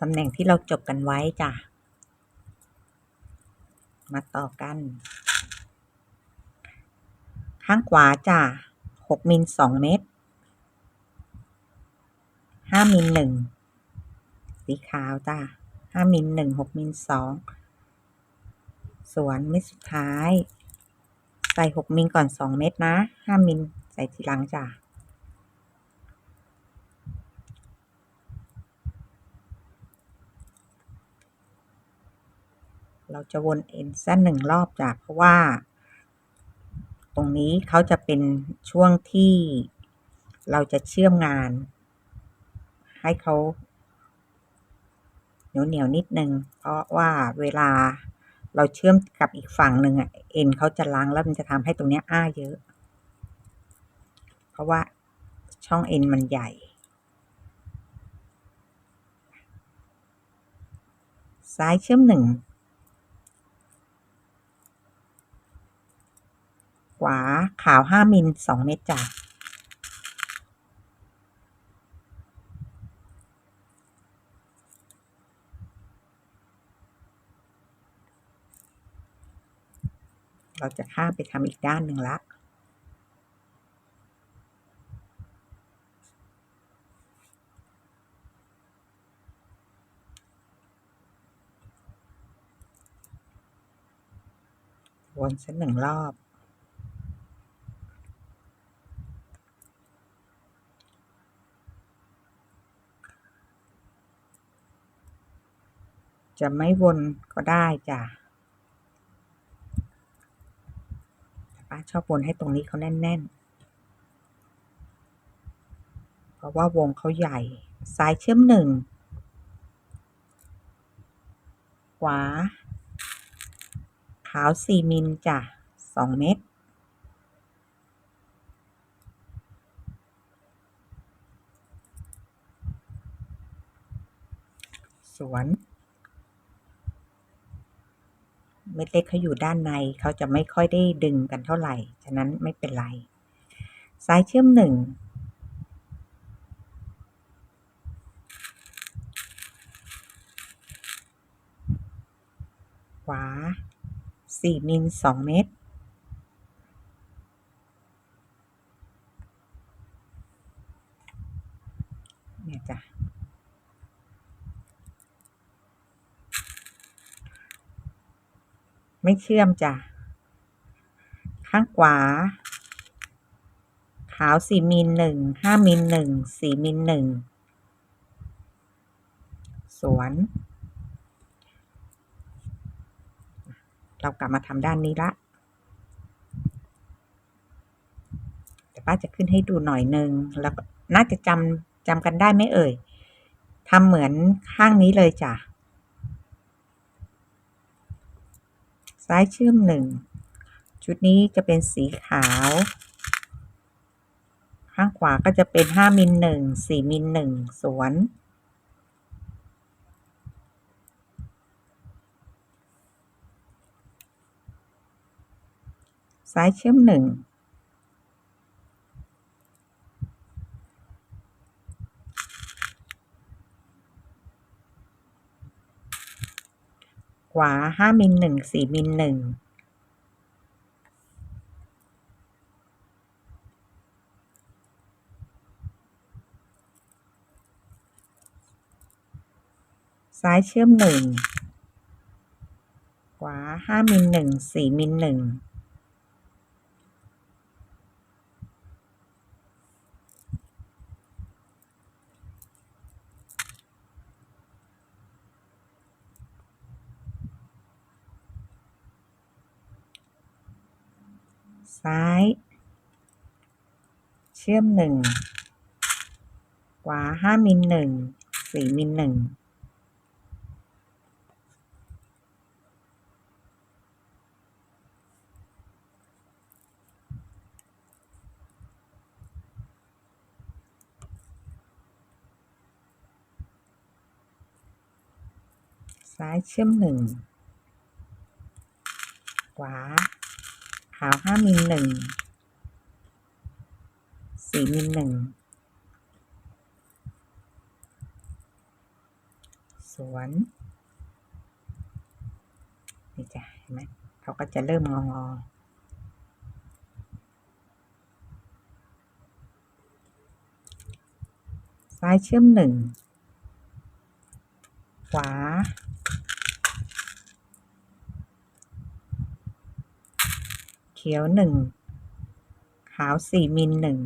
ตำแหน่งที่เราจบกันไว้จ้ะ มาต่อกัน ข้างขวาจ้ะหกมิลสองเมตรห้ามิลหนึ่งสีขาวจ้ะห้ามิลหนึ่งหกมิลสองสวนเม็ดสุดท้าย ใส่หกมิลก่อนสองเม็ดนะห้ามิลใส่ทีหลังจ้ะ เราจะวนเอ็นเส้นหนึ่งรอบจ้ะเพราะว่า ตรงนี้เขาจะเป็นช่วงที่เราจะเชื่อมงาน ให้เขาเหนียวเหนียวนิดนึง เพราะว่าเวลาเราเชื่อมกับอีกฝั่งหนึ่งอะเอ็นเขาจะล้างแล้วมันจะทำให้ตรงนี้อ้าเยอะ เพราะว่าช่องเอ็นมันใหญ่ ซ้ายเชื่อมหนึ่ง ขวาขาวห้ามิลสองเมตรจ้ะเราจะข้ามไปทำอีกด้านหนึ่งละวนสักหนึ่งรอบ จะไม่วนก็ได้จ้ะป้าชอบวนให้ตรงนี้เขาแน่น ๆ เพราะว่าวงเขาใหญ่ ซ้ายเชื่อมหนึ่ง ขวา ขาวสี่มิลจ้ะสองเม็ดสวน เม็ดเล็กเขาอยู่ด้านในเขาจะไม่ค่อยได้ดึงกันเท่าไหร่ ฉะนั้นไม่เป็นไร สายเชื่อมหนึ่งขวาสี่มิลสองเมตร เนี่ยจ้ะ ไม่เชื่อมจ้ะ ข้างขวา ขาวสี่มิลหนึ่งห้ามิลหนึ่งสี่มิลหนึ่งสวน เรากลับมาทำด้านนี้ละแต่ป้าจะขึ้นให้ดูหน่อยหนึ่งแล้วก็น่าจะจำจำกันได้ไหมเอ่ยทำเหมือนข้างนี้เลยจ้ะ ซ้ายเชื่อมหนึ่งชุดนี้จะเป็นสีขาว ข้างขวาก็จะเป็นห้ามิลหนึ่งสี่มิลหนึ่งสวนซ้ายเชื่อมหนึ่ง วาห้ามิลหนึ่งสี่มิลหนึ่งซ้ายเชื่อมหนึ่งขวาห้ามิลหนึ่งสี่มิลหนึ่ง ซ้าย เชื่อมหนึ่งขวาห้ามิลหนึ่งสี่มิลหนึ่งซ้ายเชื่อมหนึ่งขวา ขาวห้ามิลหนึ่งสี่มิลหนึ่งสวนนี่จ้ะเห็นไหมเขาก็จะเริ่มงองอซ้ายเชื่อมหนึ่งขวา เขียวหนึ่งขาวสี่มิลหนึ่ง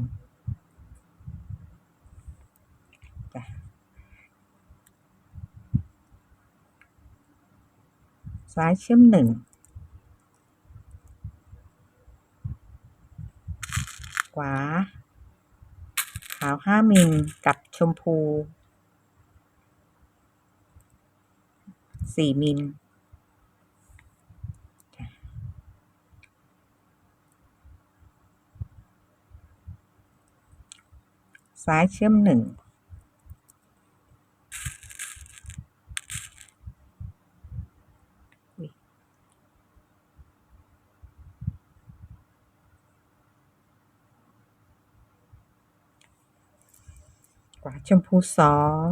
ซ้ายเชื่อมหนึ่งขวา ขาวห้ามิลกับชมพูสี่มิล ซ้ายเชื่อมหนึ่งขวาชมพูสอง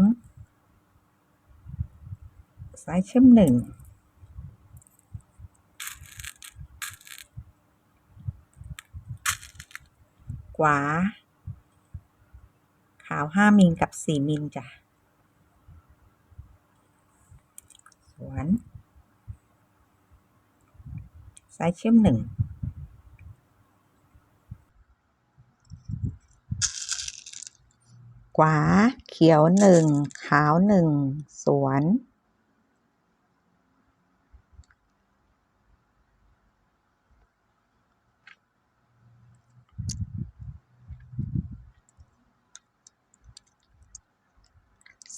ซ้ายเชื่อมหนึ่งขวาาวห้ามิลกับสี่มิลจ้ะ สวนซ้ายเชื่อมหนึ่งขวาเขียวหนึ่งขาวหนึ่งสวน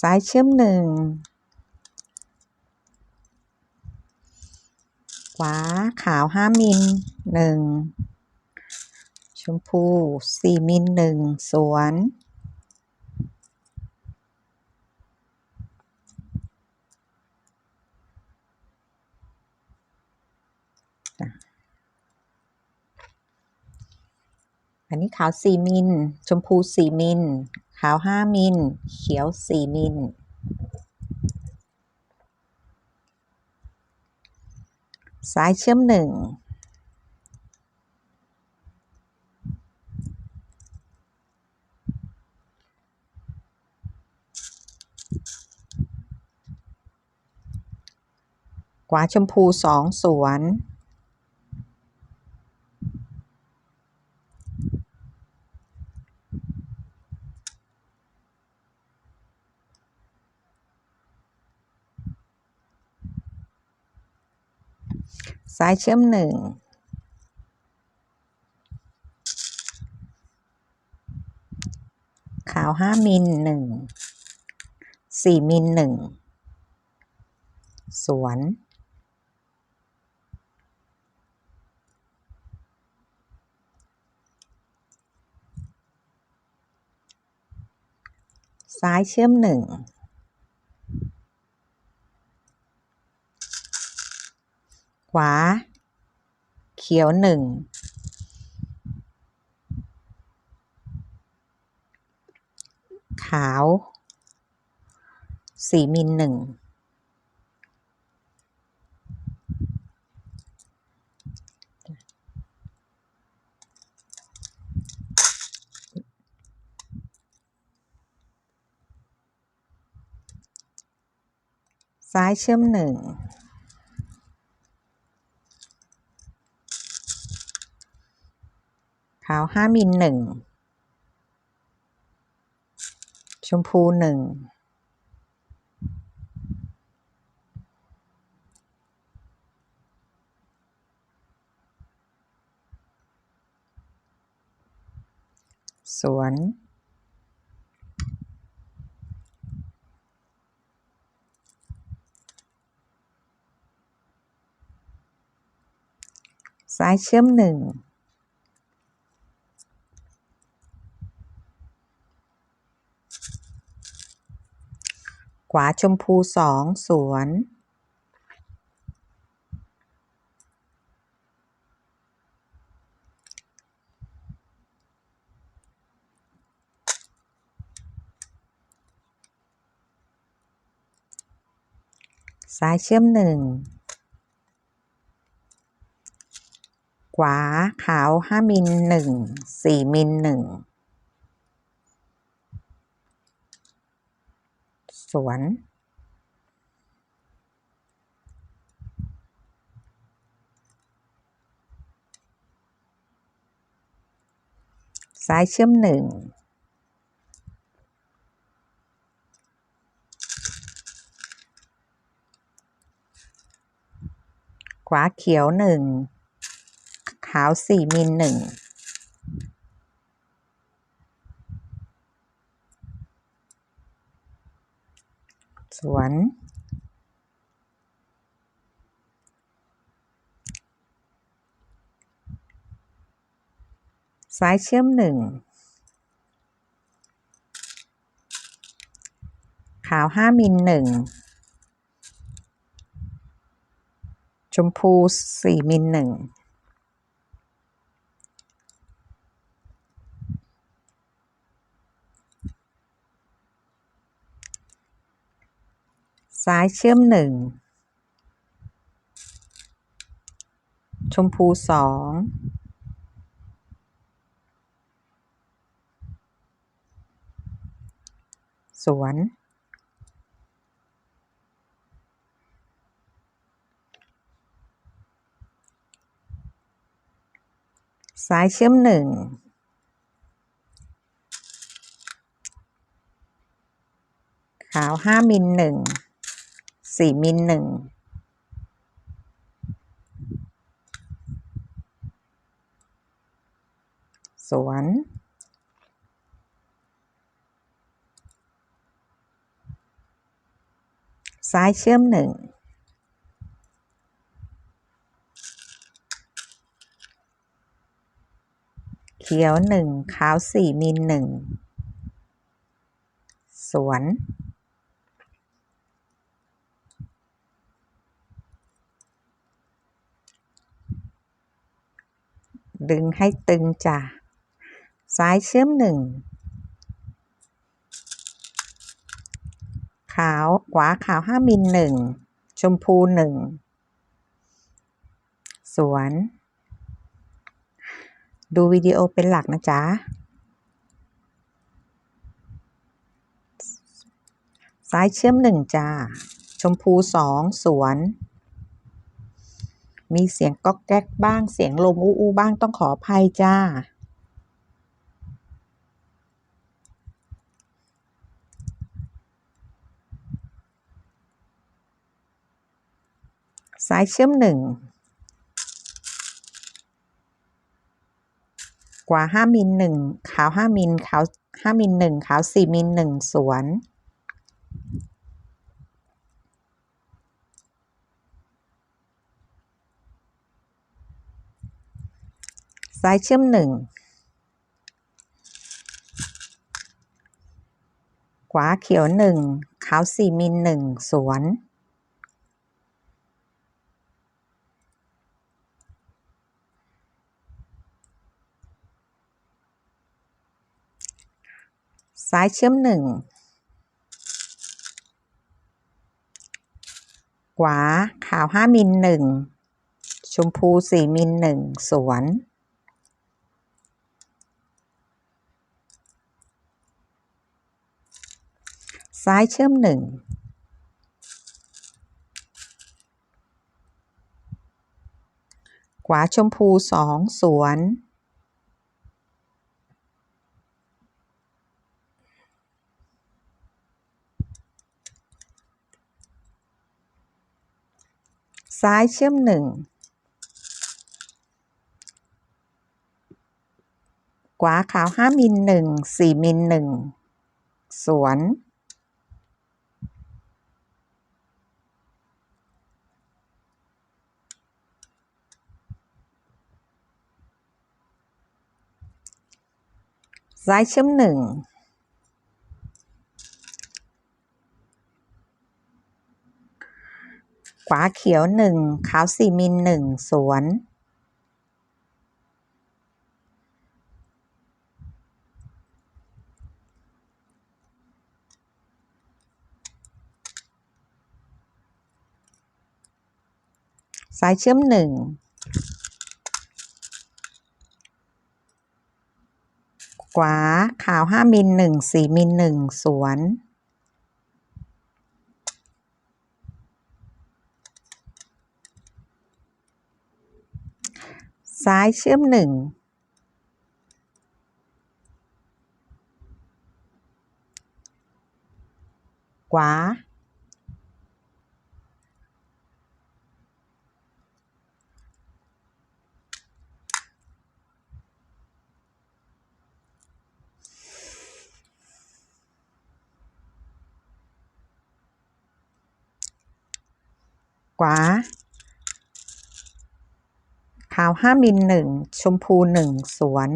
ซ้ายเชื่อมหนึ่งขวาขาวห้ามิลหนึ่งชมพูสี่มิลหนึ่งสวนอันนี้ขาวสี่มิล ชมพูสี่มิล ขาวห้ามิล เขียวสี่มิลซ้ายเชื่อมหนึ่งขวาชมพูสองสวน ซ้ายเชื่อมหนึ่งขาวห้ามิลหนึ่งสี่มิลหนึ่งสวน ซ้ายเชื่อมหนึ่ง ขวา เขียวหนึ่งขาว สี่มิลหนึ่งซ้ายเชื่อมหนึ่ง ขาวห้ามิลหนึ่งชมพูหนึ่งสวน ซ้ายเชื่อมหนึ่ง วาชมพูสองสวน ซ้ายเชื่อมหนึ่งขวาขาวห้ามิลหนึ่งสี่มิลหนึ่ง สวน ซ้ายเชื่อมหนึ่งขวาเขียวหนึ่งขาวสี่มิลหนึ่ง วน ซ้ายเชื่อมหนึ่ง ขาวห้ามิลหนึ่ง ชมพูสี่มิลหนึ่ง ซ้ายเชื่อมหนึ่ง ชมพูสองสวน ซ้ายเชื่อมหนึ่ง ขาวห้ามิลหนึ่ง สี่มิลหนึ่งสวนซ้ายเชื่อมหนึ่งเขียวหนึ่งขาวสี่มิลหนึ่งสวน ดึงให้ตึงจ้ะ ซ้ายเชื่อมหนึ่ง ขาวขวาขาวห้ามิลหนึ่ง ชมพูหนึ่ง สวน ดูวิดีโอเป็นหลักนะจ๊ะ ซ้ายเชื่อมหนึ่งจ้า ชมพูสองสวน มีเสียงก๊อกแก๊กบ้างเสียงลมอู้อู้บ้างต้องขออภัยจ้าซ้ายเชื่อมหนึ่งกว่าห้ามิลหนึ่งขาวห้ามิลขาวห้ามิลหนึ่งขาวสี่มิลหนึ่งสวน ซ้ายเชื่อมหนึ่งขวาเขียวหนึ่งขาวสี่มิลหนึ่งสวน ซ้ายเชื่อมหนึ่งขวาขาวห้ามิลหนึ่งชมพูสี่มิลหนึ่งสวน ซ้ายเชื่อมหนึ่งขวาชมพูสองสวน ซ้ายเชื่อมหนึ่งขวาขาวห้ามิลหนึ่งสี่มิลหนึ่งสวน ซ้ายเชื่อมหนึ่งขวาเขียวหนึ่งขาวสี่มิลหนึ่งสวนซซ้ายเชื่อมหนึ่ง ขวาขาวห้ามิลหนึ่งสี่มิลหนึ่งสวนซ้ายเชื่อมหนึ่งขวา ขวาขาวห้ามิลหนึ่งชมพูหนึ่งสวน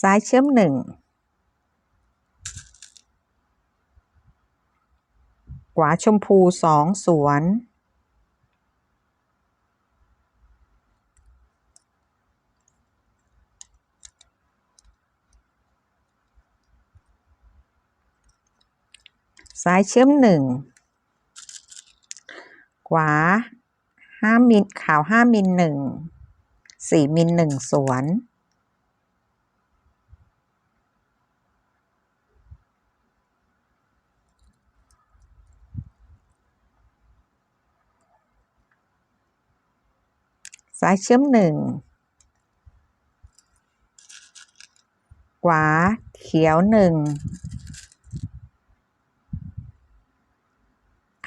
ซ้ายเชื่อมหนึ่งขวาชมพูสองสวน ซ้ายเชื่อมหนึ่งขวาห้ามิลขาวห้ามิลหนึ่งสี่มิลหนึ่งสวนซ้ายเชื่อมหนึ่งขวาเขียวหนึ่ง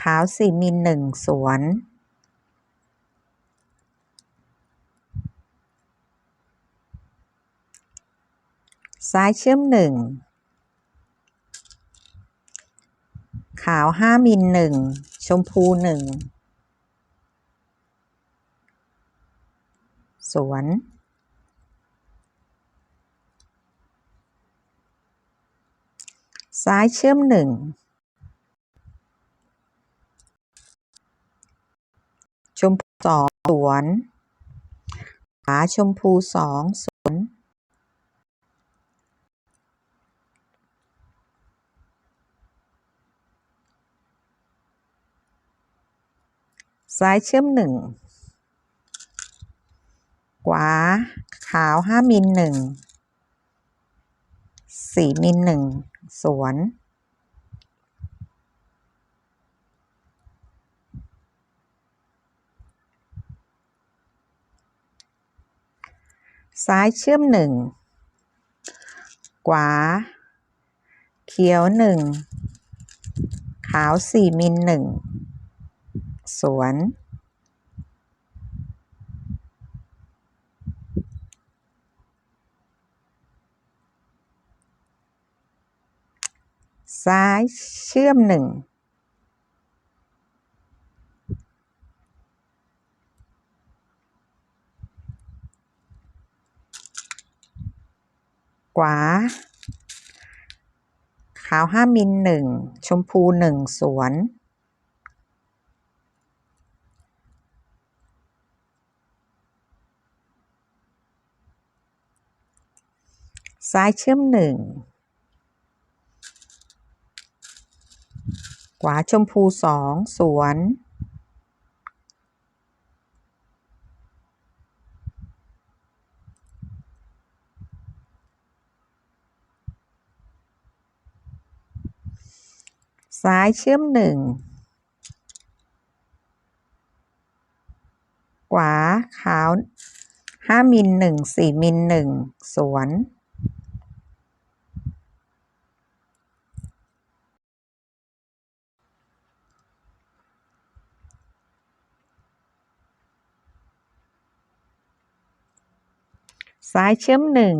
ขาวสี่มิลหนึ่งสวน ซ้ายเชื่อมหนึ่ง ขาวห้ามิลหนึ่ง ชมพูหนึ่ง สวนซ้ายเชื่อมหนึ่ง ชมพูสองสวน ขวาชมพูสองสวนซ้ายเชื่อมหนึ่งขวาขาวห้ามิลหนึ่งสี่มิลหนึ่งสวน ซ้ายเชื่อมหนึ่งขวา เขียวหนึ่งขาวสี่มิลหนึ่งสวน ซ้ายเชื่อมหนึ่ง วา ขาวห้ามิลหนึ่งชมพูหนึ่งสวน ซ้ายเชื่อมหนึ่งขวาชมพูสองสวน ซ้ายเชื่อมหนึ่งขวาขาวห้ามิลหนึ่งสี่มิลหนึ่งสวนซ้ายเชื่อมหนึ่ง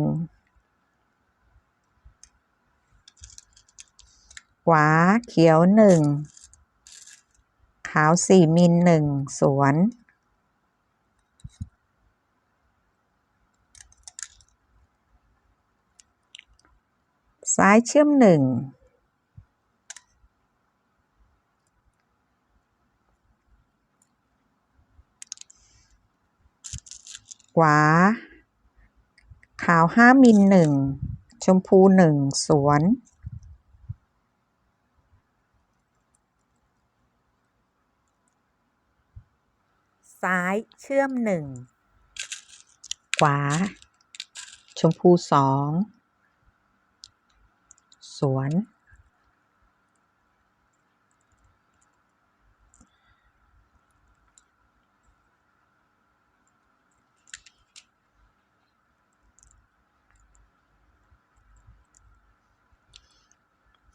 ขวาเขียวหนึ่งขาวสี่มิลหนึ่งสวน ซ้ายเชื่อมหนึ่งขวา ขาวห้ามิลหนึ่งชมพูหนึ่งสวน ซ้ายเชื่อมหนึ่งขวา ชมพูสอง สวน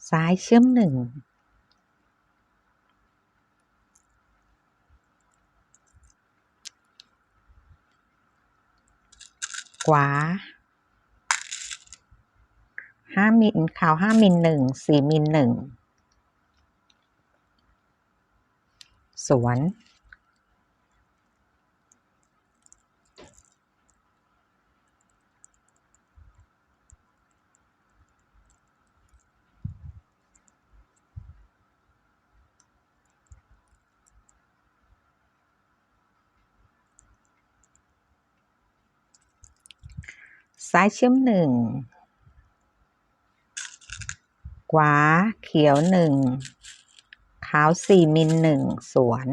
ซ้ายเชื่อมหนึ่ง ขวาห้ามิลขาวห้ามิลหนึ่งสี่มิลหนึ่งสวน ซ้ายเชื่อมหนึ่งขวาเขียวหนึ่งขาวสี่มิลหนึ่งสวน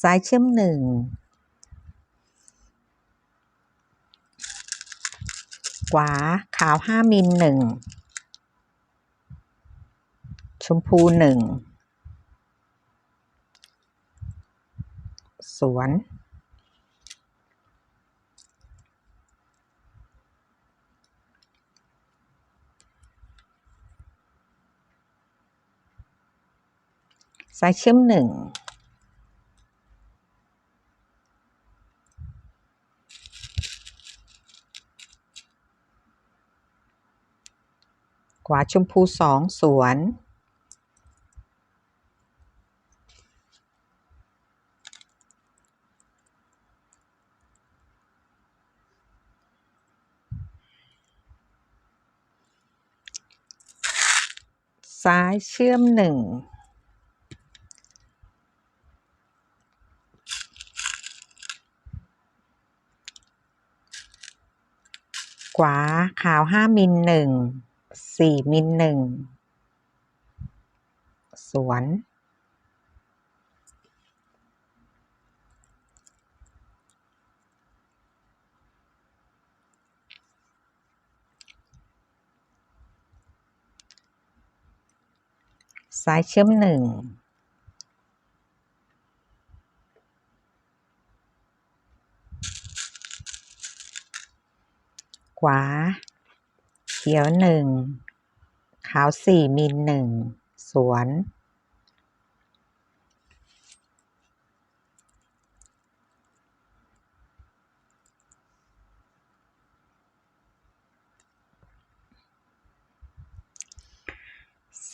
ซ้ายเชื่อมหนึ่งขวาขาวห้ามิลหนึ่งชมพูหนึ่งสวนซ้ายเชื่อมหนึ่ง ขวาชมพูสองสวน ซ้ายเชื่อมหนึ่งขวาขาวห้ามิลหนึ่ง สี่มิลหนึ่งสวนซ้ายเชื่อมหนึ่งขวา เขียวหนึ่ง ขาวสี่มิลหนึ่งสวน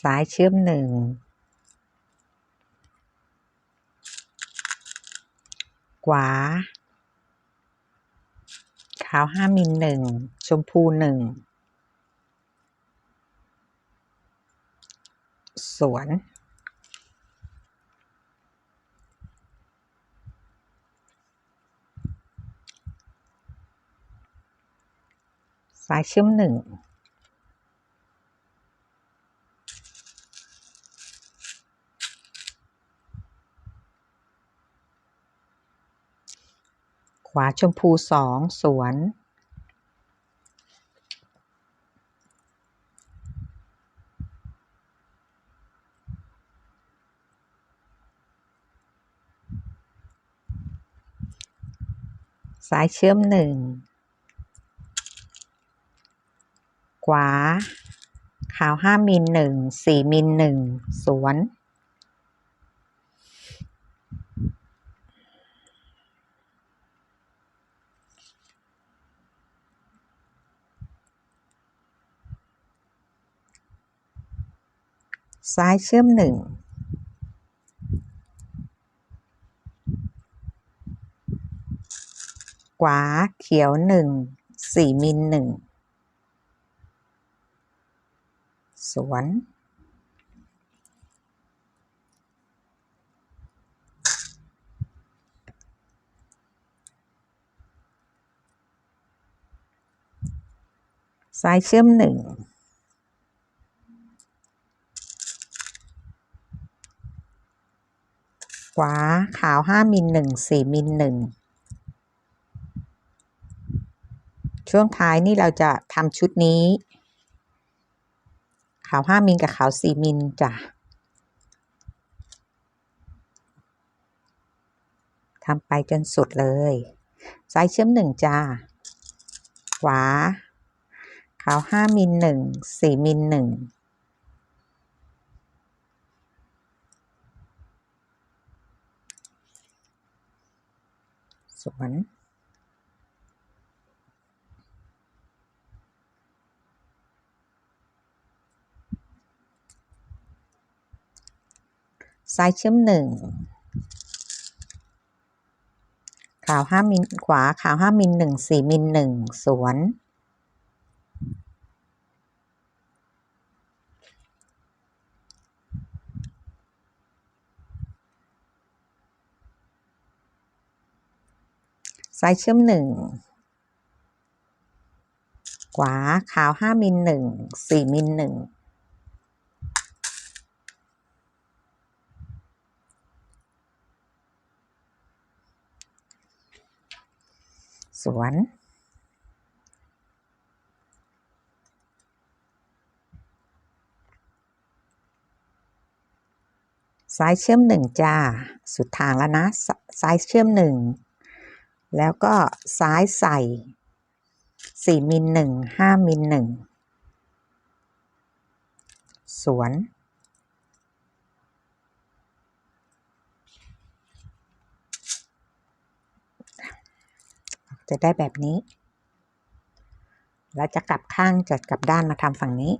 ซ้ายเชื่อมหนึ่งขวาขาวห้ามิลหนึ่งชมพูหนึ่ง สวนซ้ายเชื่อมหนึ่งขวาชมพูสองสวน ซ้ายเชื่อมหนึ่งขวา ขาวห้ามิลหนึ่งสี่มิลหนึ่งสวน ซ้ายเชื่อมหนึ่ง วาเขียวหนึ่งสี่มิลหนึ่งสวนซ้ายเชื่อมหนึ่งขวาขาวห้ามิลหนึ่งสี่มิลหนึ่ง ช่วงท้ายนี่เราจะทำชุดนี้ ขาวห้ามิลกับขาวสี่มิลจ้ะทำไปจนสุดเลยซ้ายเชื่อมหนึ่งจ้า ขวา ขาวห้ามิลหนึ่งสี่มิลหนึ่งสวน ซ้ายเชื่อมหนึ่งขาวห้ามิลขวาขาวห้ามิลหนึ่งสี่มิลหนึ่งสวนซ้ายเชื่อมหนึ่งขวาขาวห้ามิลหนึ่งสี่มิลหนึ่ง สวน ซ้ายเชื่อมหนึ่งจ้า สุดทางแล้วนะ ซ้ายเชื่อมหนึ่ง แล้วก็ซ้ายใส่สี่มิลหนึ่งห้ามิลหนึ่งสวน จะได้แบบนี้ แล้วจะกลับข้างจะกลับด้านมาทำฝั่งนี้